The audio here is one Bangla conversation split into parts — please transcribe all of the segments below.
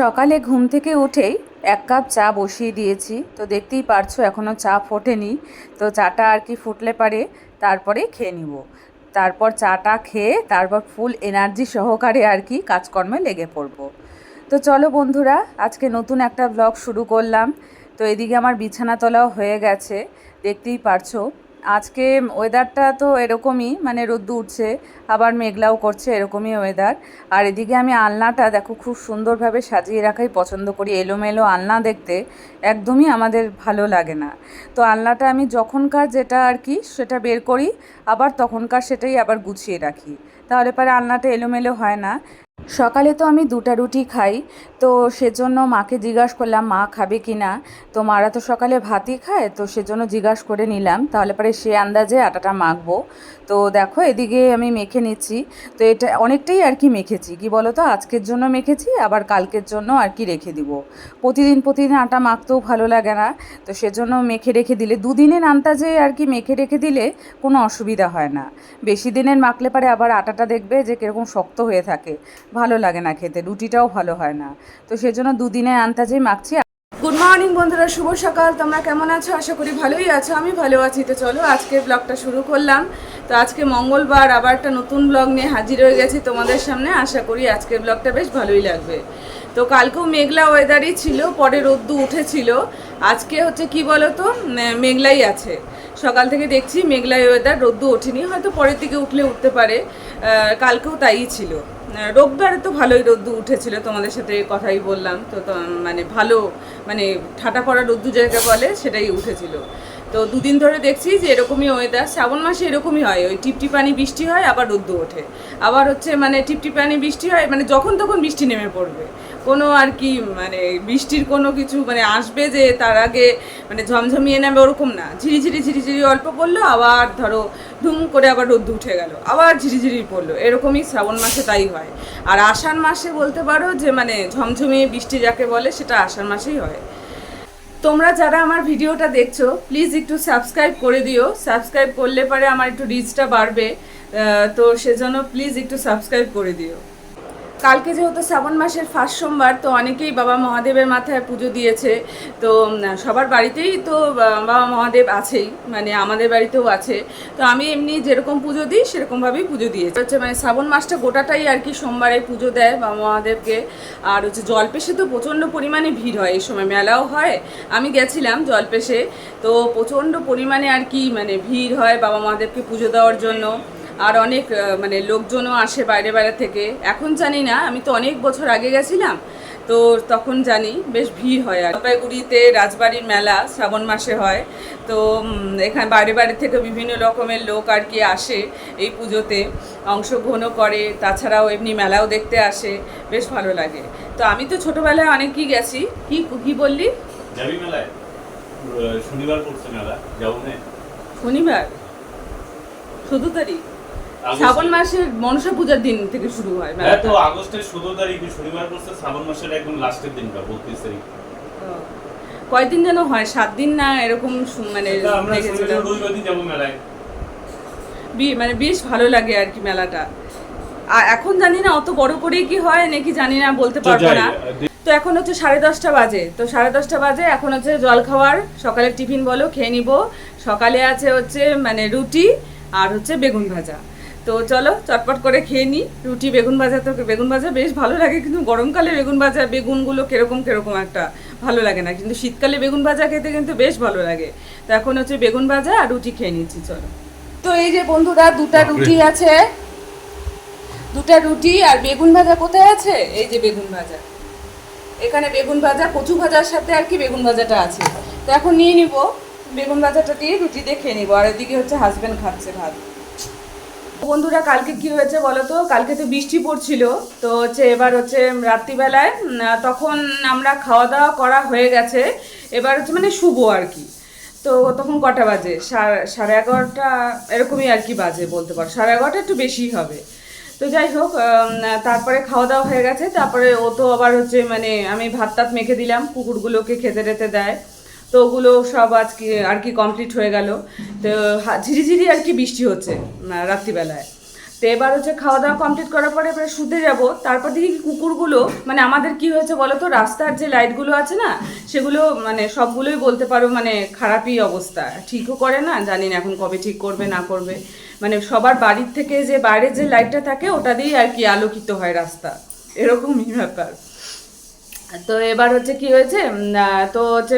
সকালে ঘুম থেকে উঠেই এক কাপ চা বসিয়ে দিয়েছি। তো দেখতেই পারছ এখনও চা ফোটেনি। তো চাটা আর কি ফুটলে পারে, তারপরে খেয়ে নিব। তারপর চাটা খেয়ে, তারপর ফুল এনার্জি সহকারে আর কি কাজকর্মে লেগে পড়ব। তো চলো বন্ধুরা, আজকে নতুন একটা ব্লগ শুরু করলাম। তো এদিকে আমার বিছানা তোলাও হয়ে গেছে। দেখতেই পারছ আজকে ওয়েদারটা তো এরকমই মানে রোদ্দু উঠছে, আবার মেঘলাও করছে, এরকমই ওয়েদার আর এদিকে আমি আলনাটা দেখো খুব সুন্দরভাবে সাজিয়ে রাখাই পছন্দ করি, এলোমেলো আলনা দেখতে, একদমই আমাদের ভালো লাগে না। তো আলনাটা আমি যখনকার যেটা আর কি, সেটা বের করি, আবার তখনকার সেটাই আবার গুছিয়ে রাখি। তাহলে পরে আলনাটা এলোমেলো হয় না। সকালে তো আমি দুটা রুটি খাই, তো সেজন্য মাকে জিজ্ঞাসা করলাম, মা খাবে কি না তো মারা তো সকালে ভাতই খায়, তো সেজন্য জিজ্ঞাসা করে নিলাম। তাহলে পরে সে আন্দাজে আটাটা মাখবো। তো দেখো, এদিকে আমি মেখে নিচ্ছি। তো এটা অনেকটাই আর কি মেখেছি। কি বলো তো আজকের জন্য মেখেছি, আবার কালকের জন্য আর কি রেখে দিব। প্রতিদিন প্রতিদিন আটা মাখতেও ভালো লাগে না। তো সেজন্য মেখে রেখে দিলে, দুদিনের আন্দাজে আর কি মেখে রেখে দিলে কোনো অসুবিধা হয় না। বেশি দিনের মাখলে পারে আবার আটাটা দেখবে যে কীরকম শক্ত হয়ে থাকে। ভালো লাগে না খেতে, রুটিটাও ভালো হয় না। তো সেজন্য দুদিনের আন্দাজেই মাখছি। গুড মর্নিং বন্ধুরা, শুভ সকাল। তোমরা কেমন আছো? আশা করি ভালোই আছো। আমি ভালো আছি। তো চলো আজকের ব্লগটা শুরু করলাম। তো আজকে মঙ্গলবার, আবার একটা নতুন ব্লগ নিয়ে হাজির হয়ে গেছি তোমাদের সামনে। আশা করি আজকের ব্লগটা বেশ ভালোই লাগবে। তো কালকেও মেঘলা ওয়েদারই ছিল, পরে রোদ্দু উঠেছিল। আজকে হচ্ছে কি বলো তো মেঘলাই আছে। সকাল থেকে দেখছি মেঘলাই ওয়েদার রোদ্দু ওঠেনি। হয়তো পরের দিকে উঠলে উঠতে পারে। কালকেও তাই ছিল। রোববারে তো ভালোই রোদ্দু উঠেছিল, তোমাদের সাথে কথাই বললাম। তো মানে ভালো মানে ঠাটা পড়া রোদ্দু জায়গা বলে, সেটাই উঠেছিল। তো দুদিন ধরে দেখছি যে এরকমই ওয়েদার শ্রাবণ মাসে এরকমই হয়। ওই টিপটিপানি বৃষ্টি হয়, আবার রোদ্দু ওঠে। আবার হচ্ছে মানে টিপটিপানি বৃষ্টি হয় মানে যখন তখন বৃষ্টি নেমে পড়বে। কোনো আর কি মানে বৃষ্টির কোনো কিছু মানে আসবে যে তার আগে মানে ঝমঝমিয়ে নেবে ওরকম না। ঝিরিঝিরি ঝিরিঝিরি অল্প পড়ল, আবার ধরো ধুম করে আবার রোদ্দু উঠে গেল, আবার ঝিরিঝিরি পড়ল। এরকমই শ্রাবণ মাসে তাই হয়। আর আষাঢ় মাসে বলতে পারো যে মানে ঝমঝমিয়ে বৃষ্টি যাকে বলে, সেটা আষাঢ় মাসেই হয়। তোমরা যারা আমার ভিডিওটা দেখছ প্লিজ একটু সাবস্ক্রাইব করে দিও। সাবস্ক্রাইব করলে পরে আমার একটু রিচটা বাড়বে। তো সেজন্য প্লিজ একটু সাবস্ক্রাইব করে দিও। কালকে যেহেতু শ্রাবণ মাসের ফার্স্ট সোমবার, তো অনেকেই বাবা মহাদেবের মাথায় পুজো দিয়েছে। তো সবার বাড়িতেই তো বাবা মহাদেব আছেই মানে আমাদের বাড়িতেও আছে। তো আমি এমনি যেরকম পুজো দিই, সেরকমভাবেই পুজো দিয়েছি। হচ্ছে মানে শ্রাবণ মাসটা গোটাটাই আর কি সোমবারে পুজো দেয় বাবা মহাদেবকে। আর হচ্ছে জলপেশে তো প্রচণ্ড পরিমাণে ভিড় হয়, এই সময় মেলাও হয়। আমি গেছিলাম জলপেশে, তো প্রচণ্ড পরিমাণে আর কি মানে ভিড় হয় বাবা মহাদেবকে পুজো দেওয়ার জন্য। আর অনেক মানে লোকজনও আসে বাইরে বাইরে থেকে। এখন জানি না আমি তো অনেক বছর আগে গেছিলাম তো তখন জানি বেশ ভিড় হয় আর জলপাইগুড়িতে রাজবাড়ির মেলা শ্রাবণ মাসে হয় তো এখানে বাইরে বাইরে থেকে বিভিন্ন রকমের লোক আর কি আসে এই পুজোতে অংশগ্রহণও করে তাছাড়াও এমনি মেলাও দেখতে আসে বেশ ভালো লাগে। তো আমি তো ছোটোবেলায় অনেকই গেছি। কি কি বললি? মেলায়? শনিবার শনিবার? শুধু তারিখ শ্রাবণ মাসের মনসা পূজার দিন থেকে শুরু হয় হ্যাঁ তো আগস্টের ষোলো তারিখ শনিবার পড়ছে শ্রাবণ মাসের একদম লাস্টের দিনটা বত্রিশ তারিখ। কয়দিন যেন হয়? সাত দিন না এরকম মানে মানে বেশ ভালো লাগে আর কি মেলাটা। আর এখন জানি না অত বড় করেই কি হয় নাকি জানি না বলতে পারব না। তো এখন হচ্ছে সাড়ে দশটা বাজে। তো সাড়ে দশটা বাজে এখন হচ্ছে জল খাওয়ার সকালের টিফিন বলো খেয়ে নিব। সকালে আছে হচ্ছে মানে রুটি আর হচ্ছে বেগুন ভাজা। তো চলো চটপট করে খেয়ে নিই। রুটি বেগুন ভাজা তো বেগুন ভাজা বেশ ভালো লাগে কিন্তু গরমকালে বেগুন ভাজা বেগুনগুলো কীরকম কীরকম একটা ভালো লাগে না। কিন্তু শীতকালে বেগুন ভাজা খেতে কিন্তু বেশ ভালো লাগে। তো এখন হচ্ছে বেগুন ভাজা আর রুটি খেয়ে নিচ্ছি চলো। তো এই যে বন্ধুরা দুটা রুটি আছে। দুটা রুটি আর বেগুন ভাজা কোথায় আছে? এই যে বেগুন ভাজা। এখানে বেগুন ভাজা কচু ভাজার সাথে আর কি বেগুন ভাজাটা আছে। তো এখন নিয়ে নিব। বেগুন ভাজাটা দিয়ে রুটি দিয়ে খেয়ে নিবো। আর এদিকে হচ্ছে হাজব্যান্ড খাচ্ছে ভাত। বন্ধুরা, কালকে কি হয়েছে বলো তো? কালকে তো বৃষ্টি পড়ছিল। তো হচ্ছে এবার হচ্ছে রাত্রিবেলায় তখন আমরা খাওয়া দাওয়া করা হয়ে গেছে। এবার হচ্ছে মানে শুভ আর কি। তো তখন কটা বাজে? সাড়ে এগারোটা, এরকমই আর কি বাজে বলতে পারো। সাড়ে এগারোটা একটু বেশিই হবে। তো যাই হোক তারপরে খাওয়া দাওয়া হয়ে গেছে। তারপরে ও তো আবার হচ্ছে মানে আমি ভাত টাত মেখে দিলাম। কুকুরগুলোকে খেতে টেতে দেয়। তো ওগুলো সব আজকে আর কি কমপ্লিট হয়ে গেল। তো ঝিরিঝিরি আর কি বৃষ্টি হচ্ছে রাত্রিবেলায়। তো এবার হচ্ছে খাওয়া দাওয়া কমপ্লিট করার পরে এবার শুতে যাব। তারপর দেখি কুকুরগুলো মানে আমাদের কি হয়েছে বলো তো রাস্তার যে লাইটগুলো আছে না, সেগুলো মানে সবগুলোই বলতে পারো মানে খারাপই অবস্থা। ঠিকও করে না, জানি না এখন কবে ঠিক করবে, না করবে। মানে সবার বাড়ির থেকে যে বাইরে যে লাইটটা থাকে, ওটা দিয়েই আর কি আলোকিত হয় রাস্তা। এরকমই ব্যাপার। তো এবার হচ্ছে কি হয়েছে তো হচ্ছে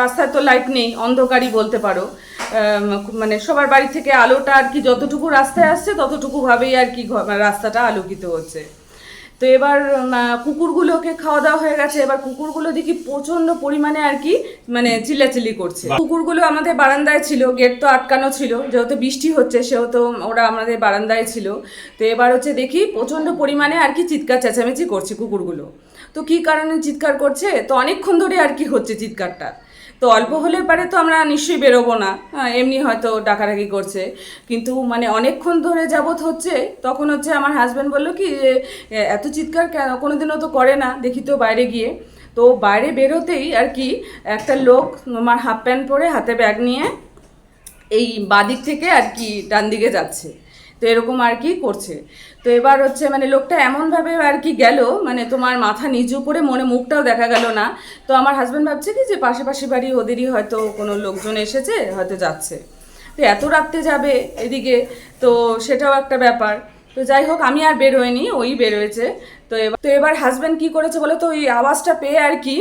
রাস্তায় তো লাইট নেই, অন্ধকারই বলতে পারো। মানে সবার বাড়ি থেকে আলোটা আর কি যতটুকু রাস্তায় আসছে, ততটুকু ভাবেই আর কি মানে রাস্তাটা আলোকিত হচ্ছে। তো এবার কুকুরগুলোকে খাওয়া দাওয়া হয়ে গেছে। এবার কুকুরগুলো দেখি প্রচণ্ড পরিমাণে আর কি মানে চিল্লাচিল্লি করছে। কুকুরগুলো আমাদের বারান্দায় ছিল, গেট তো আটকানো ছিল, যেহেতু বৃষ্টি হচ্ছে, সেহেতু ওরা আমাদের বারান্দায় ছিল। তো এবার হচ্ছে দেখি প্রচণ্ড পরিমাণে আর কি চিৎকার চেঁচামেচি করছে কুকুরগুলো। তো কি কারণে চিৎকার করছে? তো অনেকক্ষণ ধরে আর কি হচ্ছে চিৎকারটা। তো অল্প হলে পারে তো আমরা নিশ্চয়ই বেরোবো না। হ্যাঁ, এমনি হয়তো ডাকাডাকি করছে। কিন্তু মানে অনেকক্ষণ ধরে যাবৎ হচ্ছে তখন হচ্ছে আমার হাজব্যান্ড বলল কি যে এত চিৎকার কেন? কোনোদিনও তো করে না দেখি তো বাইরে গিয়ে। তো বাইরে বেরোতেই আর কি একটা লোক আমার হাফ প্যান্ট পরে হাতে ব্যাগ নিয়ে এই বাদিক থেকে আর কি ডান দিকে যাচ্ছে। তো এরকম আর কি করছে। তো এবার হচ্ছে মানে লোকটা এমনভাবে আর কি গেল মানে তোমার মাথা নিচু করে মনে মুখটাও দেখা গেল না। তো আমার হাজব্যান্ড ভাবছে কি যে পাশাপাশি বাড়ি ওদেরই হয়তো কোনো লোকজন এসেছে, হয়তো যাচ্ছে। তো এত রাত্রে যাবে এদিকে, তো সেটাও একটা ব্যাপার। তো যাই হোক, আমি আর বের হইনি, ওই বের হয়েছে। তো এবার তো এবার হাজব্যান্ড কি করেছে বলো তো? ওই আওয়াজটা পেয়ে আর কি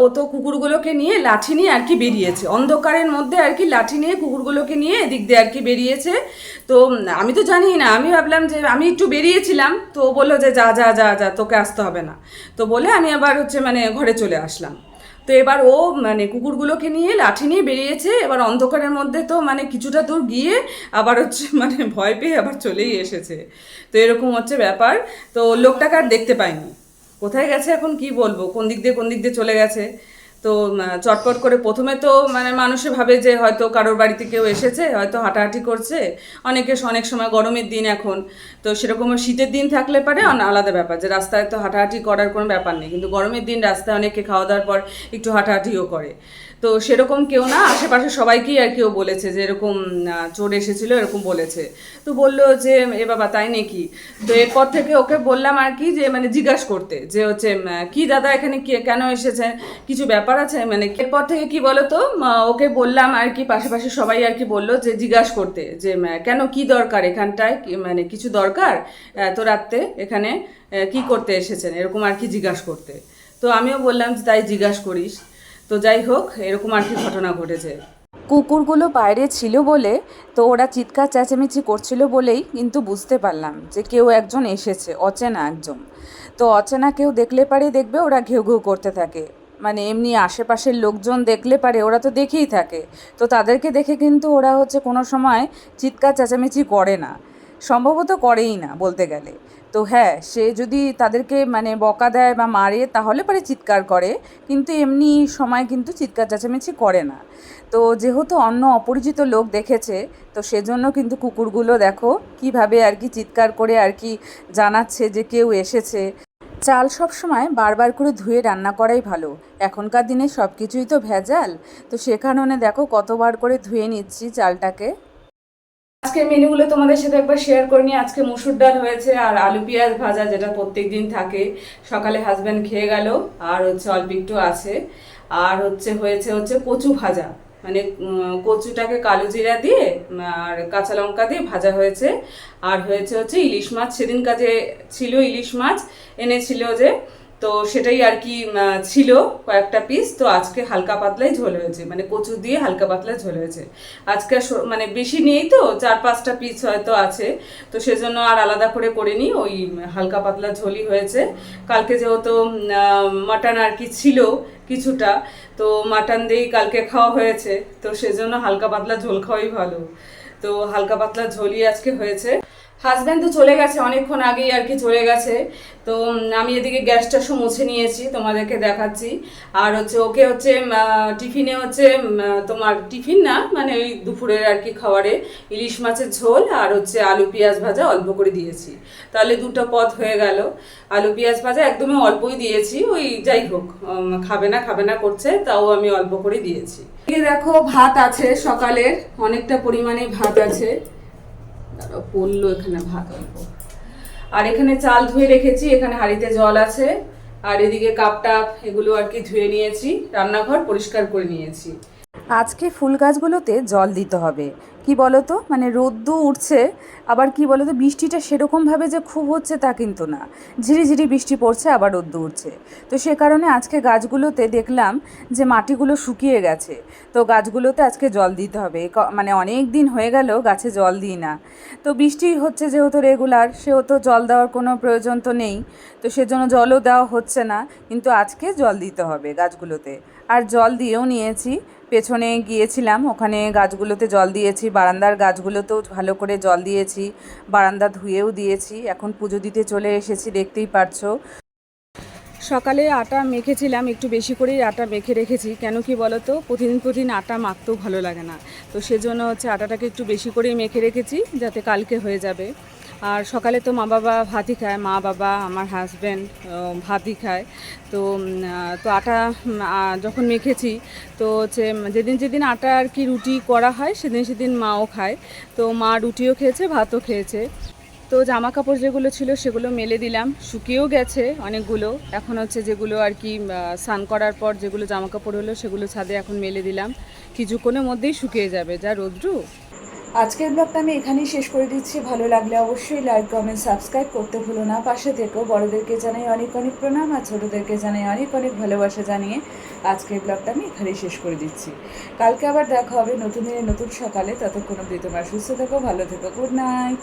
ও তো কুকুরগুলোকে নিয়ে লাঠি নিয়ে আর কি বেরিয়েছে। অন্ধকারের মধ্যে আর কি লাঠি নিয়ে কুকুরগুলোকে নিয়ে এদিক দিয়ে আর কি বেরিয়েছে। তো আমি তো জানি না, আমি ভাবলাম যে আমি একটু বেরিয়েছিলাম, তো বলল যে যা যা যা যা, তোকে আসতে হবে না। তো বলে আমি আবার হচ্ছে মানে ঘরে চলে আসলাম। তো এবার ও মানে কুকুরগুলোকে নিয়ে লাঠি নিয়ে বেরিয়েছে, এবার অন্ধকারের মধ্যে তো মানে কিছুটা দূর গিয়ে আবার হচ্ছে মানে ভয় পেয়ে আবার চলেই এসেছে। তো এরকম হচ্ছে ব্যাপার। তো লোকটাকে আর দেখতে পাইনি। কোথায় গেছে এখন কি বলব? কোন দিক দিয়ে কোন দিক দিয়ে চলে গেছে? তো চটপট করে প্রথমে তো মানে মানুষে ভাবে যে হয়তো কারোর বাড়িতে কেউ এসেছে, হয়তো হাঁটাহাঁটি করছে। অনেকে অনেক সময় গরমের দিন এখন। তো সেরকম শীতের দিন থাকলে পারে আলাদা ব্যাপার যে রাস্তায় তো হাঁটাহাঁটি করার কোনো ব্যাপার নেই। কিন্তু গরমের দিন রাস্তায় অনেকে খাওয়া দাওয়ার পর একটু হাঁটাহাঁটিও করে। তো সেরকম কেউ না, আশেপাশে সবাইকেই আর কেউ বলেছে যে এরকম চোর এসেছিল, এরকম বলেছে। তো বলল যে, এ বাবা, তাই নাকি? তো এরপর থেকে ওকে বললাম আর কি যে মানে জিজ্ঞাসা করতে, যে হচ্ছে কি দাদা এখানে কে, কেন এসেছে? কিছু ব্যাপার আছে? মানে এরপর থেকে কি বলো তো ওকে বললাম আর কি, পাশাপাশি সবাই আর কি বলল যে, জিজ্ঞাসা করতে যে কেন কি দরকার এখানটায়? মানে কিছু দরকার এত রাত্রে এখানে কি করতে এসেছেন? এরকম আর কি জিজ্ঞাসা করতে। তো আমিও বললাম যে, তাই জিজ্ঞাসা করিস। তো যাই হোক, এরকম আর কি ঘটনা ঘটেছে। কুকুরগুলো বাইরে ছিল বলে তো ওরা চিৎকার, চেঁচামেচি করছিল বলেই কিন্তু বুঝতে পারলাম যে কেউ একজন এসেছে, অচেনা একজন। তো অচেনা কেউ দেখলে পারে দেখবে, ওরা ঘেউ ঘেউ করতে থাকে। মানে এমনি আশেপাশের লোকজন দেখলে পারে, ওরা তো দেখেই থাকে। তো তাদেরকে দেখে কিন্তু ওরা হচ্ছে কোনো সময় চিৎকার, চেঁচামেচি করে না। সম্ভবত করেই না বলতে গেলে। তো হ্যাঁ সে যদি তাদেরকে মানে বকা দেয় বা মারে, তাহলে পরে চিৎকার করে। কিন্তু এমনি সময় কিন্তু চিৎকার চেঁচামেচি করে না। তো যেহেতু অন্য অপরিচিত লোক দেখেছে, তো সেজন্য কিন্তু কুকুরগুলো দেখো কীভাবে আর কি চিৎকার করে আর কি জানাচ্ছে যে কেউ এসেছে। চাল সব সময় বারবার করে ধুয়ে রান্না করাই ভালো। এখনকার দিনে সব কিছুই তো ভেজাল। তো সে কারণে দেখো কতবার করে ধুয়ে নিচ্ছি চালটাকে। আজকের মেনুগুলো তোমাদের সাথে একবার শেয়ার করে নিই। আজকে মুসুর ডাল হয়েছে আর আলু পেঁয়াজ ভাজা, যেটা প্রত্যেক দিন থাকে। সকালে হাজব্যান্ড খেয়ে গেল, আর হচ্ছে অল্প একটু আছে। আর হচ্ছে হয়েছে হচ্ছে কচু ভাজা। মানে কচুটাকে কালো জিরা দিয়ে আর কাঁচা লঙ্কা দিয়ে ভাজা হয়েছে। আর হয়েছে হচ্ছে ইলিশ মাছ। সেদিন কাজে ছিল ইলিশ মাছ, এনেছিল যে তো সেটাই আর কি ছিল কয়েকটা পিস তো আজকে হালকা পাতলাই ঝোল হয়েছে মানে কচু দিয়ে হালকা পাতলা ঝোল হয়েছে। আজকে মানে বেশি নেই তো, চার পাঁচটা পিস হয়তো আছে। তো সেজন্য আর আলাদা করে করিনি ওই হালকা পাতলা ঝোলই হয়েছে। কালকে যেহেতু মাটন আর কি ছিল কিছুটা, তো মাটন দিয়েই কালকে খাওয়া হয়েছে। তো সেজন্য হালকা পাতলা ঝোল খাওয়াই ভালো। তো হালকা পাতলা ঝোলই আজকে হয়েছে। হাজব্যান্ড তো চলে গেছে, অনেকক্ষণ আগেই আর কি চলে গেছে। তো আমি এদিকে গ্যাসটা সব মুছে নিয়েছি, তোমাদেরকে দেখাচ্ছি। আর হচ্ছে, ওকে হচ্ছে টিফিনে হচ্ছে তোমার টিফিন না মানে ওই দুপুরের আর কি খাবারে ইলিশ মাছের ঝোল আর হচ্ছে আলু পেঁয়াজ ভাজা অল্প করে দিয়েছি। তাহলে দুটো পথ হয়ে গেল। আলু পেঁয়াজ ভাজা একদমই অল্পই দিয়েছি, ওই যাই হোক খাবে না খাবে না করছে, তাও আমি অল্প করে দিয়েছি। দেখো, ভাত আছে সকালের, অনেকটা পরিমাণে ভাত আছে। তারপর পড়ল এখানে ভাত অল্প। আর এখানে চাল ধুয়ে রেখেছি, এখানে হাঁড়িতে জল আছে। আর এদিকে কাপ টাপ এগুলো আর কি ধুয়ে নিয়েছি, রান্নাঘর পরিষ্কার করে নিয়েছি। আজকে ফুল গাছগুলোতে জল দিতে হবে। কি বলো তো মানে রোদ্দু উঠছে, আবার কি বলো তো বৃষ্টিটা সেরকমভাবে যে খুব হচ্ছে তা কিন্তু না। ঝিরিঝিরি বৃষ্টি পড়ছে, আবার রোদ্দু উঠছে। তো সে কারণে আজকে গাছগুলোতে দেখলাম যে মাটিগুলো শুকিয়ে গেছে। তো গাছগুলোতে আজকে জল দিতে হবে। মানে অনেক দিন হয়ে গেল গাছে জল দিই না। তো বৃষ্টি হচ্ছে যেহেতু রেগুলার সেহেতু জল দেওয়ার কোনো প্রয়োজন তো নেই। তো সেজন্য জলও দেওয়া হচ্ছে না, কিন্তু আজকে জল দিতে হবে গাছগুলোতে। আর জল দিয়েও নিয়েছি। পেছনে গিয়েছিলাম, ওখানে গাছগুলোতে জল দিয়েছি, বারান্দার গাছগুলোতেও ভালো করে জল দিয়েছি, বারান্দা ধুয়েও দিয়েছি, এখন পুজো দিতে চলে এসেছি, দেখতেই পারছ। সকালে আটা মেখেছিলাম, একটু বেশি করেই আটা মেখে রেখেছি, কেন কি বলো তো প্রতিদিন প্রতিদিন আটা মাখতেও ভালো লাগে না। তো সেজন্য হচ্ছে আটাটাকে একটু বেশি করেই মেখে রেখেছি, যাতে কালকে হয়ে যাবে। আর সকালে তো মা বাবা ভাতই খায়, মা বাবা, আমার হাজব্যান্ড ভাতই খায়। তো তো আটা যখন মেখেছি, তো হচ্ছে যেদিন যেদিন আটা আর কি রুটি করা হয়, সেদিন সেদিন মাও খায়। তো মা রুটিও খেয়েছে, ভাতও খেয়েছে। তো জামা কাপড় যেগুলো ছিল, সেগুলো মেলে দিলাম। শুকিয়েও গেছে অনেকগুলো। এখন হচ্ছে যেগুলো আর কি স্নান করার পর যেগুলো জামা কাপড় হলো, সেগুলো ছাদে এখন মেলে দিলাম। কিছুক্ষণের মধ্যেই শুকিয়ে যাবে। যা রোদ্রু। আজকের ব্লগটা আমি এখানেই শেষ করে দিচ্ছি। ভালো লাগলে অবশ্যই লাইক, কমেন্ট, সাবস্ক্রাইব করতে ভুলো না। পাশে থেকেও বড়োদেরকে জানাই অনেক অনেক প্রণাম আর ছোটোদেরকে জানাই অনেক অনেক ভালোবাসা জানিয়ে আজকের ব্লগটা আমি এখানেই শেষ করে দিচ্ছি। কালকে আবার দেখা হবে নতুন দিনে নতুন সকালে। ততক্ষণ অব্দি তোমার সুস্থ থেকো, ভালো থেকো। Good night.